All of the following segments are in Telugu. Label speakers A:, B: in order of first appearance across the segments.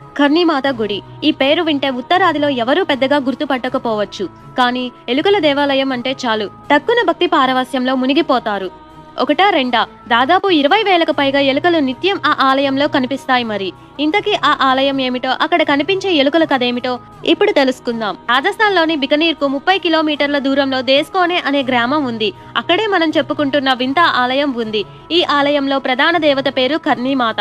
A: కర్ణిమాత గుడి. ఈ పేరు వింటే ఉత్తరాదిలో ఎవరూ పెద్దగా గుర్తుపట్టకపోవచ్చు. కానీ ఎలుకల దేవాలయం అంటే చాలు. తక్కువ భక్తి పారవస్యంలో మునిగిపోతారు. ఒకటా రెండా దాదాపు ఇరవై వేలకు పైగా ఎలుకలు నిత్యం ఆ ఆలయంలో కనిపిస్తాయి మరి. ఇంతకీ ఆ ఆలయం ఏమిటో అక్కడ కనిపించే ఎలుకల కథేమిటో ఇప్పుడు తెలుసుకుందాం. రాజస్థాన్లోని బికనీర్కు ముప్పై కిలోమీటర్ల దూరంలో దేస్కోనే అనే గ్రామం ఉంది. అక్కడే మనం చెప్పుకుంటున్న వింత ఆలయం ఉంది. ఈ ఆలయంలో ప్రధాన దేవత పేరు కర్ణీమాత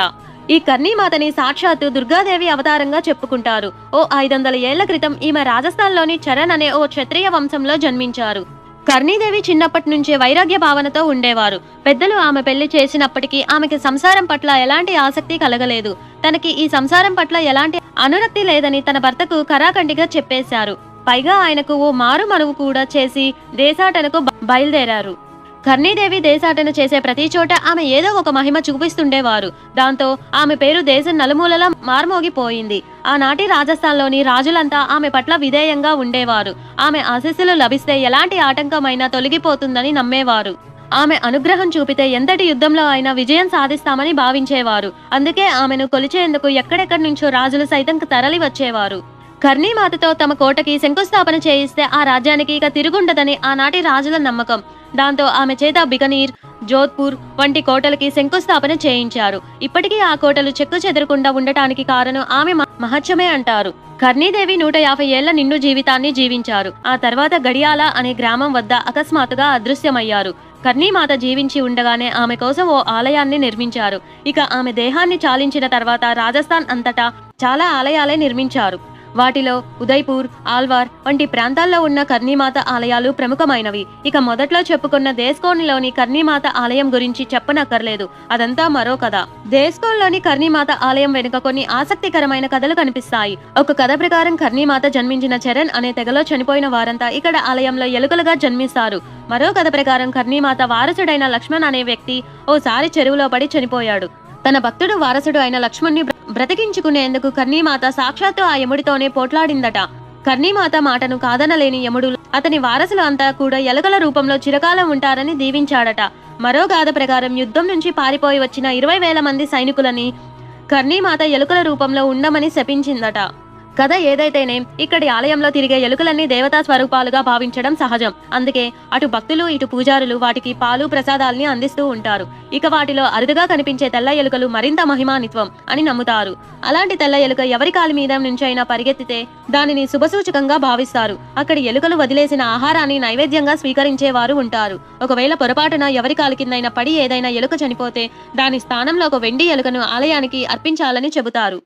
A: ఈ కర్ణీమాతని సాక్షాత్తు దుర్గాదేవి అవతారంగా చెప్పుకుంటారు. ఓ ఐదు వందల ఏళ్ళ క్రితం ఈమె రాజస్థాన్లోని చరణ్ అనే ఓ క్షత్రియ వంశంలో జన్మించారు. కర్ణీదేవి చిన్నప్పటి నుంచే వైరాగ్య భావనతో ఉండేవారు. పెద్దలు ఆమె పెళ్ళి చేసినప్పటికీ ఆమెకి సంసారం పట్ల ఎలాంటి ఆసక్తి కలగలేదు. తనకి ఈ సంసారం పట్ల ఎలాంటి అనురక్తి లేదని తన భర్తకు కరాఖండిగా చెప్పేశారు. పైగా ఆయనకు ఓ మారు మనవు కూడా చేసి దేశాటనకు బయలుదేరారు. కర్ణీదేవి దేశాటన చేసే ప్రతి చోట ఆమె ఏదో ఒక మహిమ చూపిస్తుండేవారు. దాంతో ఆమె పేరు దేశం నలుమూలలా మార్మోగిపోయింది. ఆనాటి రాజస్థాన్లోని రాజులంతా ఆమె పట్ల విధేయంగా ఉండేవారు. ఆమె ఆశీస్సులు లభిస్తే ఎలాంటి ఆటంకమైనా తొలగిపోతుందని నమ్మేవారు. ఆమె అనుగ్రహం చూపితే ఎంతటి యుద్ధంలో అయినా విజయం సాధిస్తామని భావించేవారు. అందుకే ఆమెను కొలిచేందుకు ఎక్కడెక్కడి నుంచో రాజులు సైతం తరలి వచ్చేవారు. కర్ణీమాతతో తమ కోటకి శంకుస్థాపన చేయిస్తే ఆ రాజ్యానికి ఇక తిరుగుండదని ఆనాటి రాజుల నమ్మకం. దాంతో ఆమె చేత బికనీర్ జోధ్పూర్ వంటి కోటలకి శంకుస్థాపన చేయించారు. ఇప్పటికీ ఆ కోటలు చెక్కు చెదరకుండా ఉండటానికి కారణం ఆమె మహత్యమే అంటారు. కర్ణీదేవి నూట యాభై ఏళ్ళ నిండు జీవితాన్ని జీవించారు. ఆ తర్వాత గడియాల అనే గ్రామం వద్ద అకస్మాత్తుగా అదృశ్యమయ్యారు. కర్ణీమాత జీవించి ఉండగానే ఆమె కోసం ఓ ఆలయాన్ని నిర్మించారు. ఇక ఆమె దేహాన్ని చాలించిన తర్వాత రాజస్థాన్ అంతటా చాలా ఆలయాలే నిర్మించారు. వాటిలో ఉదయ్పూర్ ఆల్వార్ వంటి ప్రాంతాల్లో ఉన్న కర్ణీమాత ఆలయాలు ప్రముఖమైనవి. ఇక మొదట్లో చెప్పుకున్న దేశ్కోన్లోని కర్ణీమాత ఆలయం గురించి చెప్పనక్కర్లేదు. అదంతా మరో కథ. దేశ్కోన్లోని కర్ణీమాత ఆలయం వెనుక కొన్ని ఆసక్తికరమైన కథలు కనిపిస్తాయి. ఒక కథ ప్రకారం కర్ణీమాత జన్మించిన చరణ్ అనే తెగలో చనిపోయిన వారంతా ఇక్కడ ఆలయంలో ఎలుకలుగా జన్మిస్తారు. మరో కథ ప్రకారం కర్ణీమాత వారసుడైన లక్ష్మణ్ అనే వ్యక్తి ఓసారి చెరువులో పడి చనిపోయాడు. తన భక్తుడు వారసుడు అయిన లక్ష్మణ్ణి బ్రతికించుకునేందుకు కర్ణీమాత సాక్షాత్తు ఆ యముడితోనే పోట్లాడిందట. కర్ణీమాత మాటను కాదనలేని యముడు అతని వారసులు అంతా కూడా ఎలుకల రూపంలో చిరకాలం ఉంటారని దీవించాడట. మరో గాథ ప్రకారం యుద్ధం నుంచి పారిపోయి వచ్చిన ఇరవై వేల మంది సైనికులని కర్ణీమాత ఎలుకల రూపంలో ఉండమని శపించిందట. కథ ఏదైతేనే ఇక్కడి ఆలయంలో తిరిగే ఎలుకలన్నీ దేవతా స్వరూపాలుగా భావించడం సహజం. అందుకే అటు భక్తులు ఇటు పూజారులు వాటికి పాలు ప్రసాదాల్ని అందిస్తూ ఉంటారు. ఇక వాటిలో అరుదుగా కనిపించే తెల్ల ఎలుకలు మరింత మహిమానిత్వం అని నమ్ముతారు. అలాంటి తెల్ల ఎలుక ఎవరి కాలి మీద నుంచైనా పరిగెత్తితే దానిని శుభసూచకంగా భావిస్తారు. అక్కడి ఎలుకలు వదిలేసిన ఆహారాన్ని నైవేద్యంగా స్వీకరించేవారు ఉంటారు. ఒకవేళ పొరపాటున ఎవరి కాలి కిందైనా పడి ఏదైనా ఎలుక చనిపోతే దాని స్థానంలో ఒక వెండి ఎలుకను ఆలయానికి అర్పించాలని చెబుతారు.